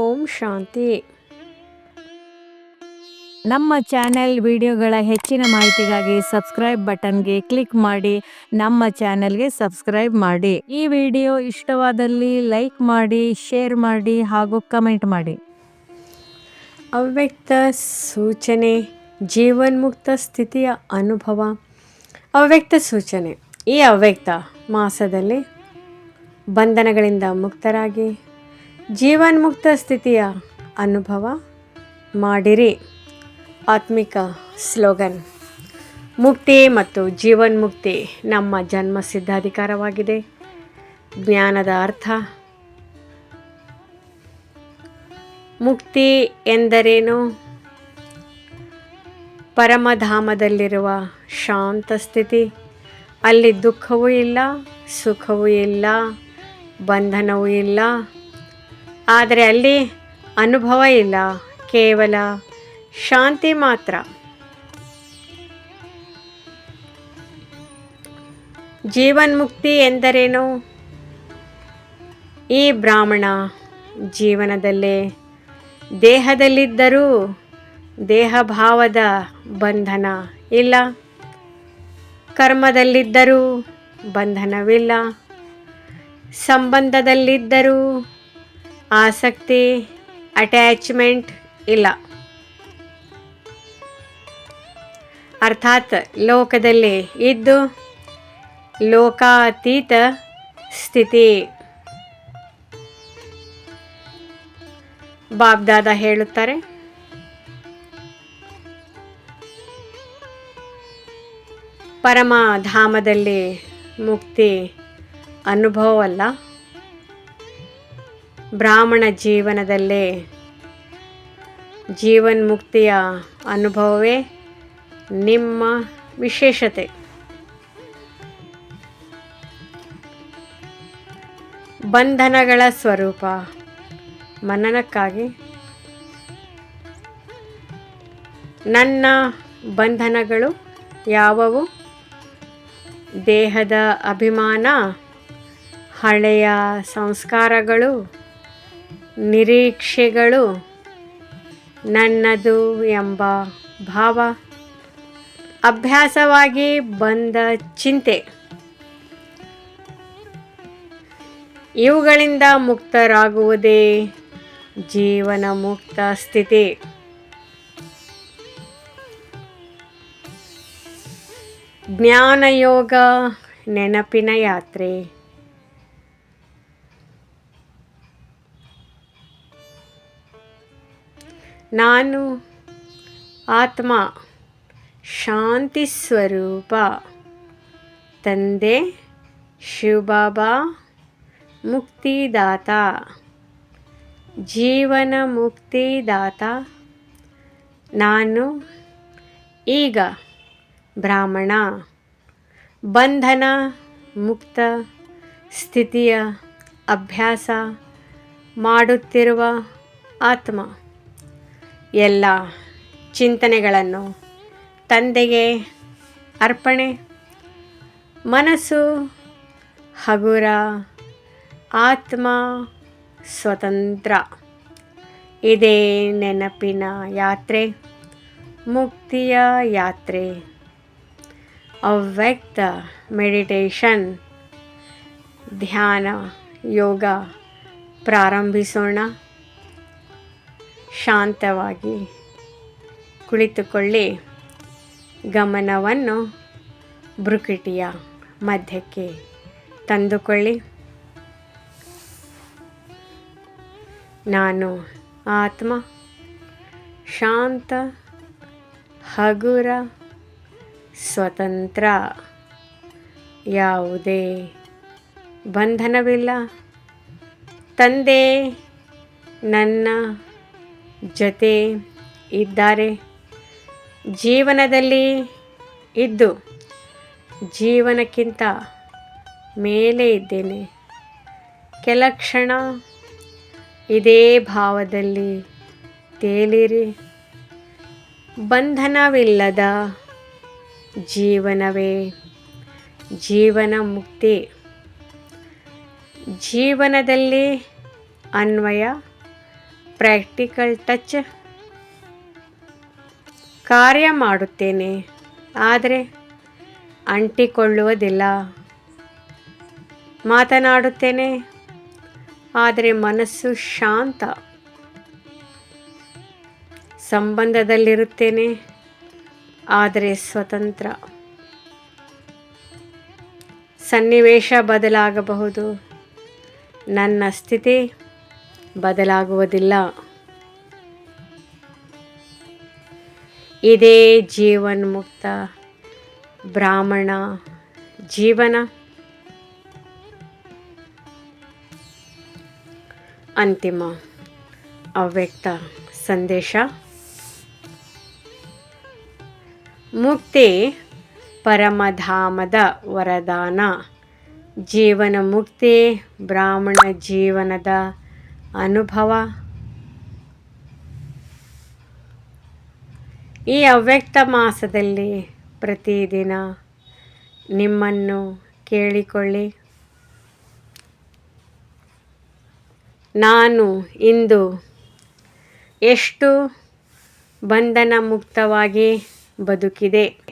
ಓಂ ಶಾಂತಿ. ನಮ್ಮ ಚಾನೆಲ್ ವಿಡಿಯೋಗಳ ಹೆಚ್ಚಿನ ಮಾಹಿತಿಗಾಗಿ ಸಬ್ಸ್ಕ್ರೈಬ್ ಬಟನ್ಗೆ ಕ್ಲಿಕ್ ಮಾಡಿ ನಮ್ಮ ಚಾನೆಲ್ಗೆ ಸಬ್ಸ್ಕ್ರೈಬ್ ಮಾಡಿ. ಈ ವಿಡಿಯೋ ಇಷ್ಟವಾದಲ್ಲಿ ಲೈಕ್ ಮಾಡಿ ಶೇರ್ ಮಾಡಿ ಹಾಗೂ ಕಮೆಂಟ್ ಮಾಡಿ. ಅವ್ಯಕ್ತ ಸೂಚನೆ ಜೀವನ್ಮುಕ್ತ ಸ್ಥಿತಿಯ ಅನುಭವ. ಅವ್ಯಕ್ತ ಸೂಚನೆ ಈ ಅವ್ಯಕ್ತ ಮಾಸದಲ್ಲಿ ಬಂಧನಗಳಿಂದ ಮುಕ್ತರಾಗಿ. ಜೀವನ್ಮುಕ್ತ ಸ್ಥಿತಿಯ ಅನುಭವ ಮಾಡಿರಿ. ಆತ್ಮಿಕ ಸ್ಲೋಗನ್. ಮುಕ್ತಿ ಮತ್ತು ಜೀವನ್ಮುಕ್ತಿ ನಮ್ಮ ಜನ್ಮ ಸಿದ್ಧಾಧಿಕಾರವಾಗಿದೆ. ಜ್ಞಾನದ ಅರ್ಥ. ಮುಕ್ತಿ ಎಂದರೇನು? ಪರಮಧಾಮದಲ್ಲಿರುವ ಶಾಂತ ಸ್ಥಿತಿ. ಅಲ್ಲಿ ದುಃಖವೂ ಇಲ್ಲ, ಸುಖವೂ ಇಲ್ಲ, ಬಂಧನವೂ ಇಲ್ಲ ಆದರೆ ಅಲ್ಲಿ ಅನುಭವ ಇಲ್ಲ, ಕೇವಲ ಶಾಂತಿ ಮಾತ್ರ. ಜೀವನ್ಮುಕ್ತಿ ಎಂದರೇನು? ಈ ಬ್ರಾಹ್ಮಣ ಜೀವನದಲ್ಲೇ ದೇಹದಲ್ಲಿದ್ದರೂ ದೇಹಭಾವದ ಬಂಧನ ಇಲ್ಲ. ಕರ್ಮದಲ್ಲಿದ್ದರೂ ಬಂಧನವಿಲ್ಲ. ಸಂಬಂಧದಲ್ಲಿದ್ದರೂ ಆಸಕ್ತಿ ಅಟ್ಯಾಚ್ಮೆಂಟ್ ಇಲ್ಲ. ಅರ್ಥಾತ್ ಲೋಕದಲ್ಲಿ ಇದ್ದು ಲೋಕಾತೀತ ಸ್ಥಿತಿ. ಬಾಬ್ದಾದ ಹೇಳುತ್ತಾರೆ ಪರಮಧಾಮದಲ್ಲಿ ಮುಕ್ತಿ ಅನುಭವವಲ್ಲ. ಬ್ರಾಹ್ಮಣ ಜೀವನದಲ್ಲೇ ಜೀವನ್ಮುಕ್ತಿಯ ಅನುಭವವೇ ನಿಮ್ಮ ವಿಶೇಷತೆ. ಬಂಧನಗಳ ಸ್ವರೂಪ. ಮನನಕ್ಕಾಗಿ ನನ್ನ ಬಂಧನಗಳು ಯಾವುವು? ದೇಹದ ಅಭಿಮಾನ, ಹಳೆಯ ಸಂಸ್ಕಾರಗಳು ನಿರೀಕ್ಷೆಗಳು ನನ್ನದು ಎಂಬ ಭಾವ. ಅಭ್ಯಾಸವಾಗಿ ಬಂದ ಚಿಂತೆ. ಇವುಗಳಿಂದ ಮುಕ್ತರಾಗುವುದೇ ಜೀವನ ಮುಕ್ತ ಸ್ಥಿತಿ. ಜ್ಞಾನಯೋಗ ನೆನಪಿನ ಯಾತ್ರೆ. ನಾನು ಆತ್ಮ ಶಾಂತಿ ಸ್ವರೂಪ, ತಂದೆ ಶಿವಬಾಬಾ, ಮುಕ್ತಿದಾತ, ಜೀವನ ಮುಕ್ತಿದಾತ. ನಾನು ಈಗ ಬ್ರಾಹ್ಮಣ, ಬಂಧನ ಮುಕ್ತ ಸ್ಥಿತಿಯ ಅಭ್ಯಾಸ ಮಾಡುತ್ತಿರುವ ಆತ್ಮ. ಎಲ್ಲ ಚಿಂತನೆಗಳನ್ನು ತಂದೆಗೆ ಅರ್ಪಣೆ. ಮನಸ್ಸು, ಹಗುರ, ಆತ್ಮ ಸ್ವತಂತ್ರ. ಇದೇ ನೆನಪಿನ ಯಾತ್ರೆ, ಮುಕ್ತಿಯ ಯಾತ್ರೆ. ಅವ್ಯಕ್ತ ಮೆಡಿಟೇಷನ್. ಧ್ಯಾನ ಯೋಗ ಪ್ರಾರಂಭಿಸೋಣ. ಶಾಂತವಾಗಿ ಕುಳಿತುಕೊಳ್ಳಿ. ಗಮನವನ್ನು ಬ್ರುಕಿಟಿಯ ಮಧ್ಯಕ್ಕೆ ತಂದುಕೊಳ್ಳಿ. ನಾನು ಆತ್ಮ, ಶಾಂತ, ಹಗುರ, ಸ್ವತಂತ್ರ. ಯಾವುದೇ ಬಂಧನವಿಲ್ಲ. ತಂದೆ, ನನ್ನ ಜೊತೆ ಇದ್ದಾರೆ. ಜೀವನದಲ್ಲಿ ಇದ್ದು ಜೀವನಕ್ಕಿಂತ ಮೇಲೆ ಇದ್ದೇನೆ. ಕೆಲ ಕ್ಷಣ ಇದೇ ಭಾವದಲ್ಲಿ ತೇಲಿರಿ. ಬಂಧನವಿಲ್ಲದ ಜೀವನವೇ ಜೀವನ ಮುಕ್ತಿ. ಜೀವನದಲ್ಲಿ ಅನ್ವಯ ಪ್ರಾಕ್ಟಿಕಲ್ ಟಚ್ ಕಾರ್ಯ ಮಾಡುತ್ತೇನೆ, ಆದರೆ ಅಂಟಿಕೊಳ್ಳುವುದಿಲ್ಲ. ಮಾತನಾಡುತ್ತೇನೆ, ಆದರೆ ಮನಸ್ಸು ಶಾಂತ. ಸಂಬಂಧದಲ್ಲಿರುತ್ತೇನೆ, ಆದರೆ ಸ್ವತಂತ್ರ. ಸನ್ನಿವೇಶ ಬದಲಾಗಬಹುದು. ನನ್ನ ಸ್ಥಿತಿ ಬದಲಾಗುವುದಿಲ್ಲ. ಇದೇ ಜೀವನ್ಮುಕ್ತ ಬ್ರಾಹ್ಮಣ ಜೀವನ. ಅಂತಿಮ ಅವ್ಯಕ್ತ ಸಂದೇಶ. ಮುಕ್ತಿ ಪರಮಧಾಮದ ವರದಾನ. ಜೀವನ ಮುಕ್ತಿ ಬ್ರಾಹ್ಮಣ ಜೀವನದ ಅನುಭವ. ಈ ಅವ್ಯಕ್ತ ಮಾಸದಲ್ಲಿ ಪ್ರತಿದಿನ ನಿಮ್ಮನ್ನು ಕೇಳಿಕೊಳ್ಳಿ. ನಾನು ಇಂದು ಎಷ್ಟು ಬಂಧನ ಮುಕ್ತವಾಗಿ ಬದುಕಿದೆ?